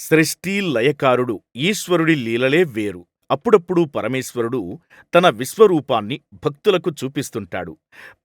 సృష్టి లయకారుడు ఈశ్వరుడి లీలలే వేరు. అప్పుడప్పుడు పరమేశ్వరుడు తన విశ్వరూపాన్ని భక్తులకు చూపిస్తుంటాడు.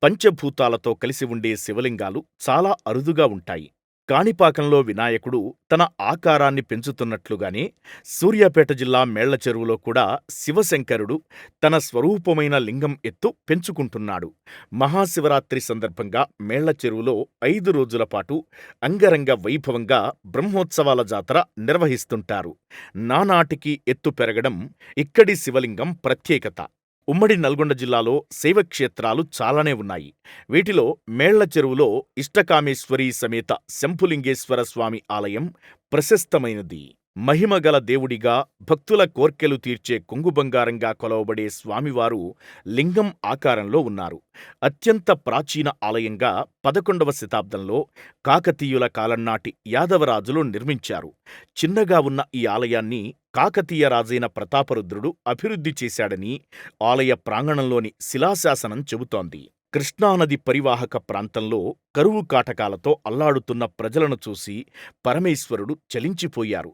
పంచభూతాలతో కలిసి ఉండే శివలింగాలు చాలా అరుదుగా ఉంటాయి. కాణిపాకంలో వినాయకుడు తన ఆకారాన్ని పెంచుతున్నట్లుగానే సూర్యాపేట జిల్లా మేళ్ళ చెరువులో కూడా శివశంకరుడు తన స్వరూపమైన లింగం ఎత్తు పెంచుకుంటున్నాడు. మహాశివరాత్రి సందర్భంగా మేళ్ళ చెరువులో ఐదు రోజుల పాటు అంగరంగ వైభవంగా బ్రహ్మోత్సవాల జాతర నిర్వహిస్తుంటారు. నానాటికి ఎత్తు పెరగడం ఇక్కడి శివలింగం ప్రత్యేకత. ఉమ్మడి నల్గొండ జిల్లాలో శైవక్షేత్రాలు చాలానే ఉన్నాయి. వీటిలో మేళ్ళ చెరువులో ఇష్టకామేశ్వరీ సమేత శంభులింగేశ్వర స్వామి ఆలయం ప్రశస్తమైనది. మహిమగల దేవుడిగా భక్తుల కోర్కెలు తీర్చే కొంగు బంగారంగా కొలవబడే స్వామివారు లింగం ఆకారంలో ఉన్నారు. అత్యంత ప్రాచీన ఆలయంగా పదకొండవ శతాబ్దంలో కాకతీయుల కాలంనాటి యాదవరాజులు నిర్మించారు. చిన్నగా ఉన్న ఈ ఆలయాన్ని కాకతీయ రాజైన ప్రతాపరుద్రుడు అభివృద్ధి చేశాడని ఆలయ ప్రాంగణంలోని శిలాశాసనం చెబుతోంది. కృష్ణానది పరివాహక ప్రాంతంలో కరువు కాటకాలతో అల్లాడుతున్న ప్రజలను చూసి పరమేశ్వరుడు చలించిపోయారు.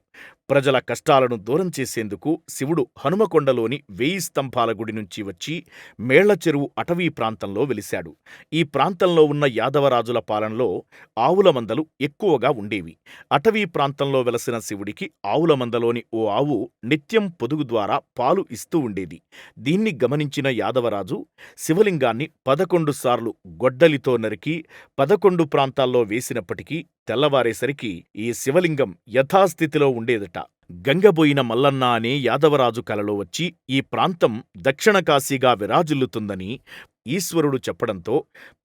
ప్రజల కష్టాలను దూరం చేసేందుకు శివుడు హనుమకొండలోని వేయి స్తంభాల గుడి నుంచి వచ్చి మేళ్ళ చెరువు అటవీ ప్రాంతంలో వెలిశాడు. ఈ ప్రాంతంలో ఉన్న యాదవరాజుల పాలనలో ఆవుల మందలు ఎక్కువగా ఉండేవి. అటవీ ప్రాంతంలో వెలసిన శివుడికి ఆవుల మందలోని ఓ ఆవు నిత్యం పొదుగు ద్వారా పాలు ఇస్తూ ఉండేది. దీన్ని గమనించిన యాదవరాజు శివలింగాన్ని పదకొండు సార్లు గొడ్డలితో నరికి పదకొండు ప్రాంతాల్లో వేసినప్పటికీ తెల్లవారేసరికి ఈ శివలింగం యథాస్థితిలో ఉండేదట. గంగబోయిన మల్లన్న అనే యాదవరాజు కలలో వచ్చి ఈ ప్రాంతం దక్షిణ కాశీగా విరాజిల్లుతుందని ఈశ్వరుడు చెప్పడంతో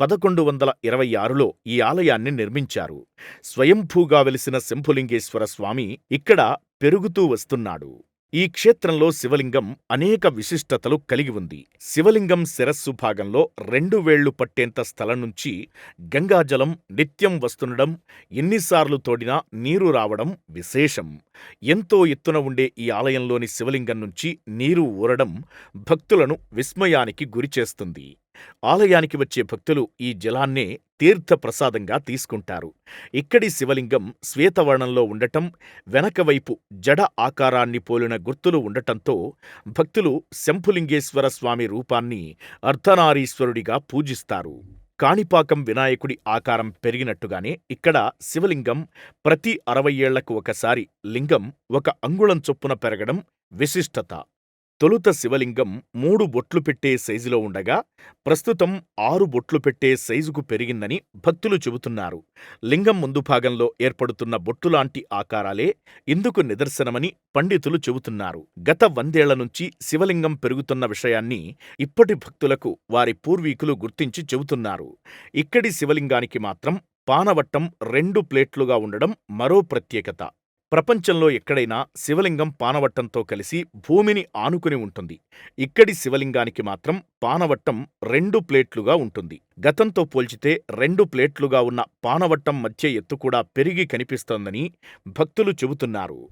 పదకొండు వందల ఇరవై ఆరులో ఈ ఆలయాన్ని నిర్మించారు. స్వయంభూగా వెలిసిన శంభులింగేశ్వర స్వామి ఇక్కడ పెరుగుతూ వస్తున్నాడు. ఈ క్షేత్రంలో శివలింగం అనేక విశిష్టతలు కలిగి ఉంది. శివలింగం శిరస్సు భాగంలో రెండు వేళ్ళు పట్టేంత స్థలం నుంచి గంగాజలం నిత్యం వస్తుండడం ఎన్నిసార్లు తోడినా నీరు రావడం విశేషం. ఎంతో ఎత్తున ఉండే ఈ ఆలయంలోని శివలింగం నుంచి నీరు ఊరడం భక్తులను విస్మయానికి గురిచేస్తుంది. ఆలయానికి వచ్చే భక్తులు ఈ జలాన్నే తీర్థప్రసాదంగా తీసుకుంటారు. ఇక్కడి శివలింగం శ్వేతవర్ణంలో ఉండటం వెనకవైపు జడ ఆకారాన్ని పోలిన గుర్తులు ఉండటంతో భక్తులు శంభులింగేశ్వర స్వామి రూపాన్ని అర్ధనారీశ్వరుడిగా పూజిస్తారు. కాణిపాకం వినాయకుడి ఆకారం పెరిగినట్టుగానే ఇక్కడ శివలింగం ప్రతి అరవై ఏళ్ళకు ఒకసారి లింగం ఒక అంగుళం చొప్పున పెరగడం విశిష్టత. తొలుత శివలింగం మూడు బొట్లు పెట్టే సైజులో ఉండగా ప్రస్తుతం ఆరు బొట్లు పెట్టే సైజుకు పెరిగిందని భక్తులు చెబుతున్నారు. లింగం ముందు భాగంలో ఏర్పడుతున్న బొట్టులాంటి ఆకారాలే ఇందుకు నిదర్శనమని పండితులు చెబుతున్నారు. గత వందేళ్ళ నుంచి శివలింగం పెరుగుతున్న విషయాన్ని ఇప్పటి భక్తులకు వారి పూర్వీకులు గుర్తించి చెబుతున్నారు. ఇక్కడి శివలింగానికి మాత్రం పానవట్టం రెండు ప్లేట్లుగా ఉండడం మరో ప్రత్యేకత. ప్రపంచంలో ఎక్కడైనా శివలింగం పానవట్టంతో కలిసి భూమిని ఆనుకుని ఉంటుంది. ఇక్కడి శివలింగానికి మాత్రం పానవట్టం రెండు ప్లేట్లుగా ఉంటుంది. గతంతో పోల్చితే రెండు ప్లేట్లుగా ఉన్న పానవట్టం మధ్య ఎత్తు కూడా పెరిగి కనిపిస్తోందని భక్తులు చెబుతున్నారు.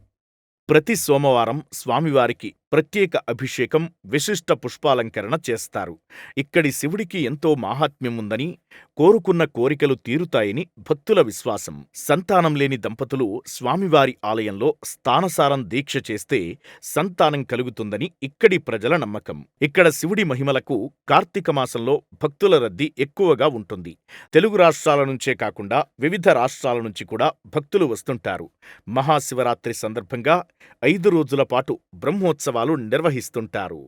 ప్రతి సోమవారం స్వామివారికి ప్రత్యేక అభిషేకం విశిష్ట పుష్పాలంకరణ చేస్తారు. ఇక్కడి శివుడికి ఎంతో మాహాత్మ్యం ఉందని కోరుకున్న కోరికలు తీరుతాయని భక్తుల విశ్వాసం. సంతానం లేని దంపతులు స్వామివారి ఆలయంలో స్థానసారం దీక్ష చేస్తే సంతానం కలుగుతుందని ఇక్కడి ప్రజల నమ్మకం. ఇక్కడ శివుడి మహిమలకు కార్తీక మాసంలో భక్తుల రద్దీ ఎక్కువగా ఉంటుంది. తెలుగు రాష్ట్రాల నుంచే కాకుండా వివిధ రాష్ట్రాల నుంచి కూడా భక్తులు వస్తుంటారు. మహాశివరాత్రి సందర్భంగా ఐదు రోజుల పాటు బ్రహ్మోత్సవాలు నిర్వహిస్తుంటారు.